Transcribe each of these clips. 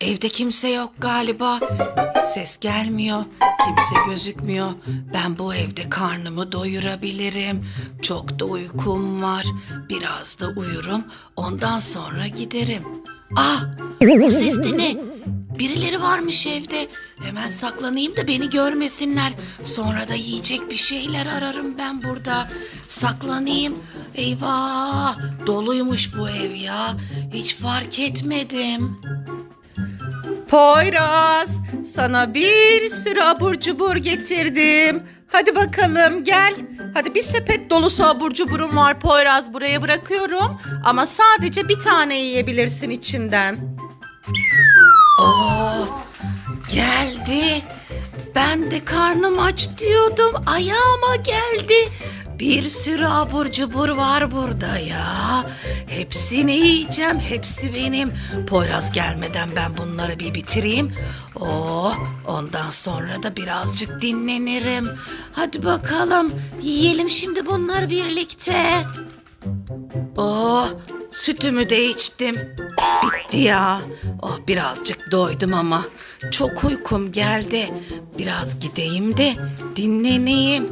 Evde kimse yok galiba. Ses gelmiyor. Kimse gözükmüyor. Ben bu evde karnımı doyurabilirim. Çok da uykum var. Biraz da uyurum. Ondan sonra giderim. Ah! O ses de ne? Birileri varmış evde. Hemen saklanayım da beni görmesinler. Sonra da yiyecek bir şeyler ararım ben burada. Saklanayım. Eyvah! Doluymuş bu ev ya. Hiç fark etmedim. Poyraz, sana bir sürü abur cubur getirdim. Hadi bakalım gel. Hadi bir sepet dolusu abur cuburum var Poyraz. Buraya bırakıyorum. Ama sadece bir tane yiyebilirsin içinden. Oo, geldi. Ben de karnım aç diyordum. Ayağıma geldi. Bir sürü abur cubur var burada ya. Hepsini yiyeceğim. Hepsi benim. Poyraz gelmeden ben bunları bir bitireyim. Oh, ondan sonra da birazcık dinlenirim. Hadi bakalım. Yiyelim şimdi bunları birlikte. Oh, sütümü de içtim. Bitti ya. Oh, birazcık doydum ama çok uykum geldi. Biraz gideyim de dinleneyim.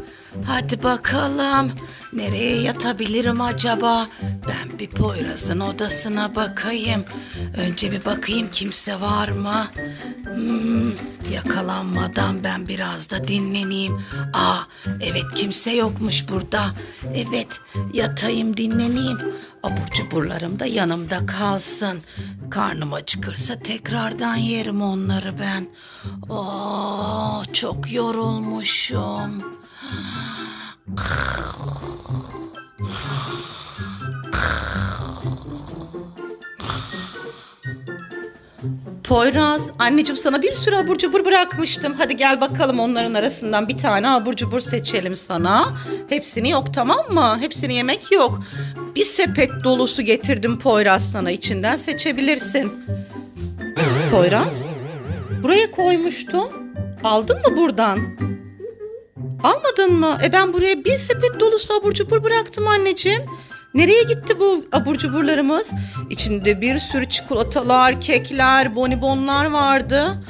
Hadi bakalım. Nereye yatabilirim acaba? Ben bir Poyraz'ın odasına bakayım. Önce bir bakayım kimse var mı? Hmm, yakalanmadan ben biraz da dinleneyim. Aa, evet kimse yokmuş burada. Evet, yatayım dinleneyim. Abur cuburlarım da yanımda kalsın. Karnım acıkırsa tekrardan yerim onları ben. Oo, çok yorulmuşum. Poyraz, anneciğim sana bir sürü abur cubur bırakmıştım. Hadi gel bakalım onların arasından bir tane abur cubur seçelim sana. Hepsini yok tamam mı? Hepsini yemek yok. Bir sepet dolusu getirdim Poyraz sana içinden seçebilirsin. Poyraz, buraya koymuştum. Aldın mı buradan? Almadın mı? E ben buraya bir sepet dolusu abur cubur bıraktım anneciğim. Nereye gitti bu abur cuburlarımız? İçinde bir sürü çikolatalar, kekler, bonibonlar vardı.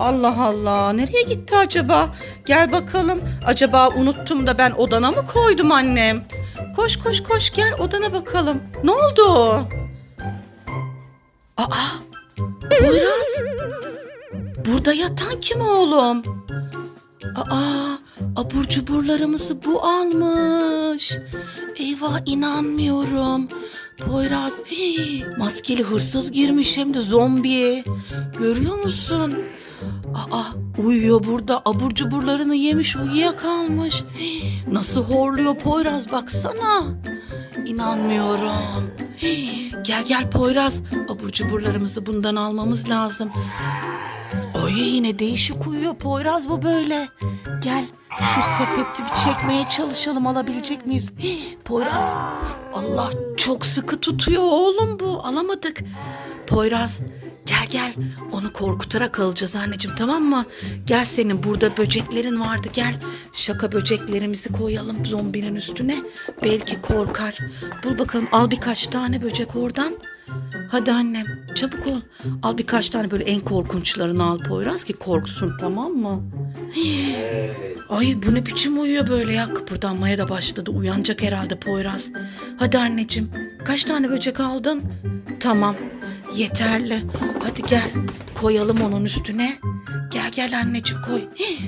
Allah Allah nereye gitti acaba? Gel bakalım. Acaba unuttum da ben odana mı koydum annem? Koş koş koş gel odana bakalım. Ne oldu? Aa! Poyraz! Burada yatan kim oğlum? Aa, abur cuburlarımızı bu almış. Eyvah inanmıyorum. Poyraz, hii, maskeli hırsız girmiş hem de zombi. Görüyor musun? Aa, uyuyor burada. Abur cuburlarını yemiş, uyuyakalmış. Hii, Nasıl horluyor Poyraz baksana. İnanmıyorum. Hii, Gel gel Poyraz. Abur cuburlarımızı bundan almamız lazım. Ay yine değişik uyuyor Poyraz bu böyle. Gel şu sepeti bir çekmeye çalışalım alabilecek miyiz? Poyraz Allah çok sıkı tutuyor oğlum bu alamadık. Poyraz gel gel onu korkutarak alacağız anneciğim tamam mı? Gel senin burada böceklerin vardı gel. Şaka böceklerimizi koyalım zombinin üstüne. Belki korkar. Bul bakalım al birkaç tane böcek oradan. Hadi annem çabuk ol. Al birkaç tane böyle en korkunçlarını al Poyraz ki korksun tamam mı? Hii. Ay bu ne biçim uyuyor böyle ya kıpırdanmaya da başladı. Uyanacak herhalde Poyraz. Hadi anneciğim kaç tane böcek aldın? Tamam yeterli. Hadi gel koyalım onun üstüne. Gel gel anneciğim koy. Hii.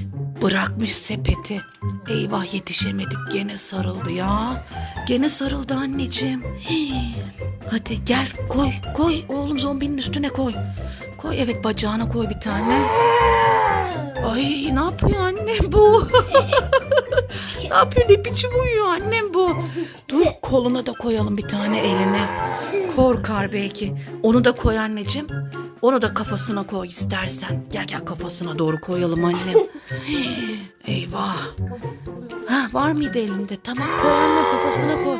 Bırakmış sepeti. Eyvah yetişemedik gene sarıldı ya. Gene sarıldı anneciğim. Hii. Hadi gel koy koy oğlum zombinin üstüne koy. Koy evet bacağına koy bir tane. Ay ne yapıyor annem bu? ne yapıyor ne biçim uyuyor annem bu? Dur koluna da koyalım bir tane eline. Korkar belki. Onu da koy anneciğim. Onu da kafasına koy istersen. Gel gel kafasına doğru koyalım annem. Eyvah. Ha var mıydı elinde? Tamam koy annem kafasına koy.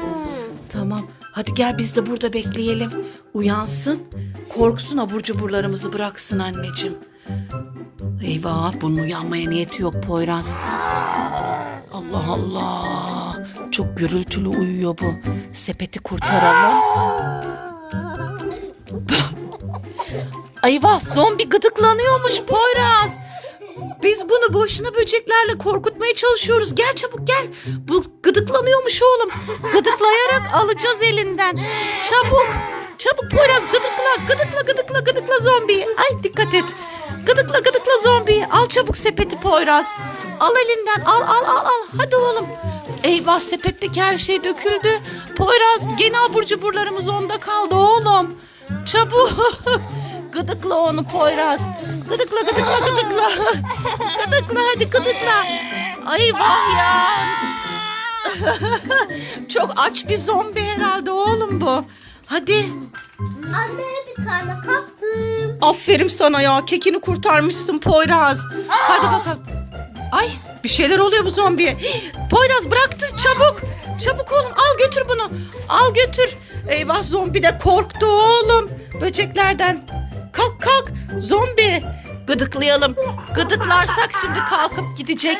Tamam. Hadi gel biz de burada bekleyelim. Uyansın. Korksun abur cuburlarımızı bıraksın anneciğim. Eyvah bunun uyanmaya niyeti yok Poyraz. Allah Allah. Çok gürültülü uyuyor bu. Sepeti kurtaralım. Eyvah zombi gıdıklanıyormuş Poyraz. Biz bunu boşuna böceklerle korkutmaya çalışıyoruz. Gel çabuk gel. Bu gıdıklanıyormuş oğlum. Gıdıklayarak alacağız elinden. Çabuk. Çabuk Poyraz gıdıkla. Gıdıkla gıdıkla gıdıkla zombiyi. Ay dikkat et. Gıdıkla gıdıkla zombiyi. Al çabuk sepeti Poyraz. Al elinden. Al al al al. Hadi oğlum. Eyvah sepetteki her şey döküldü. Poyraz gene abur cuburlarımız onda kaldı oğlum. Çabuk. Gıdıkla onu Poyraz. Gıdıkla gıdıkla gıdıkla. Gıdıkla hadi gıdıkla. Ay vah ya. Çok aç bir zombi herhalde oğlum bu. Hadi. Anne bir tane kaptım. Aferin sana ya. Kekini kurtarmışsın Poyraz. Hadi bakalım. Ay bir şeyler oluyor bu zombiye. Poyraz bıraktı çabuk. Çabuk oğlum al götür bunu. Al götür. Eyvah zombi de korktu oğlum. Böceklerden. Kalk kalk zombi. Gıdıklayalım. Gıdıklarsak şimdi kalkıp gidecek.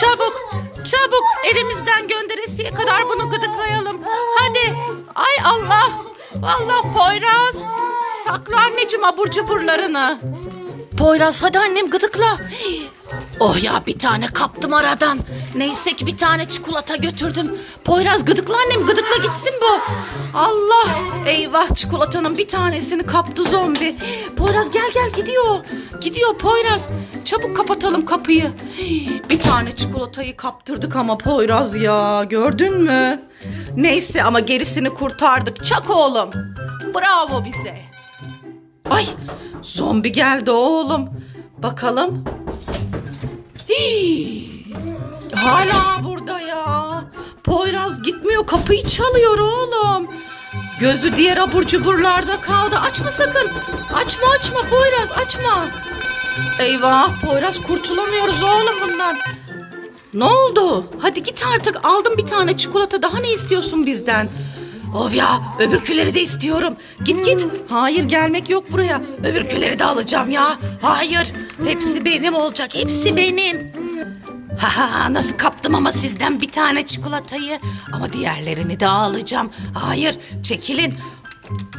Çabuk çabuk evimizden gönderesiye kadar bunu gıdıklayalım. Hadi. Ay Allah. Allah Poyraz. Sakla anneciğim abur cuburlarını. Poyraz hadi annem gıdıkla. Oh ya bir tane kaptım aradan. Neyse ki bir tane çikolata götürdüm. Poyraz gıdıkla annem gıdıkla gitsin bu. Allah eyvah çikolatanın bir tanesini kaptı zombi. Poyraz gel gel gidiyor. Gidiyor Poyraz. Çabuk kapatalım kapıyı. Bir tane çikolatayı kaptırdık ama Poyraz ya gördün mü? Neyse ama gerisini kurtardık. Çak oğlum. Bravo bize. Ay zombi geldi oğlum. Bakalım. Hii, hala burada ya. Poyraz gitmiyor kapıyı çalıyor oğlum. Gözü diğer abur cuburlarda kaldı. Açma sakın. Açma açma Poyraz açma. Eyvah Poyraz kurtulamıyoruz oğlum bundan. Ne oldu? Hadi git artık. Aldım bir tane çikolata. Daha ne istiyorsun bizden? Of ya öbürküleri de istiyorum. Git git. Hayır gelmek yok buraya. Öbürküleri de alacağım ya. Hayır. Hepsi benim olacak. Hepsi benim. Haha nasıl kaptım ama sizden bir tane çikolatayı. Ama diğerlerini de alacağım. Hayır çekilin.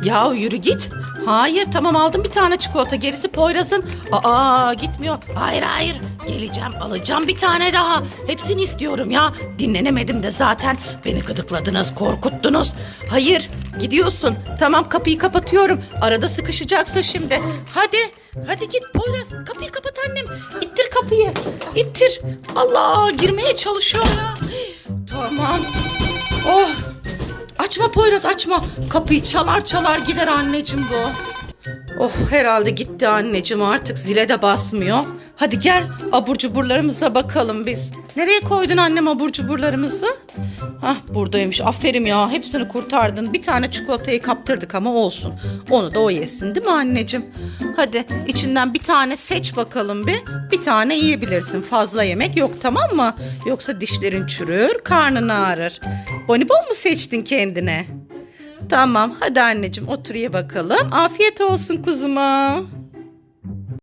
Ya yürü git. Hayır tamam aldım bir tane çikolata. Gerisi Poyraz'ın. Aa gitmiyor. Hayır hayır. Geleceğim alacağım bir tane daha. Hepsini istiyorum ya. Dinlenemedim de zaten. Beni gıdıkladınız, korkuttunuz. Hayır gidiyorsun. Tamam kapıyı kapatıyorum. Arada sıkışacaksın şimdi. Hadi. Hadi git Poyraz. Kapıyı kapat annem. İttir kapıyı. İttir. Allah girmeye çalışıyor ya. Tamam. Oh. Açma Poyraz açma. Kapıyı çalar çalar gider anneciğim bu. Oh herhalde gitti anneciğim artık zile de basmıyor. Hadi gel abur cuburlarımıza bakalım biz. Nereye koydun annem abur cuburlarımızı? Hah buradaymış aferin ya hepsini kurtardın. Bir tane çikolatayı kaptırdık ama olsun. Onu da o yesin değil mi anneciğim? Hadi içinden bir tane seç bakalım bir. Bir tane yiyebilirsin. Fazla yemek yok tamam mı? Yoksa dişlerin çürür, karnın ağrır. Bonibon mu seçtin kendine? Tamam hadi anneciğim otur ye bakalım. Afiyet olsun kuzuma.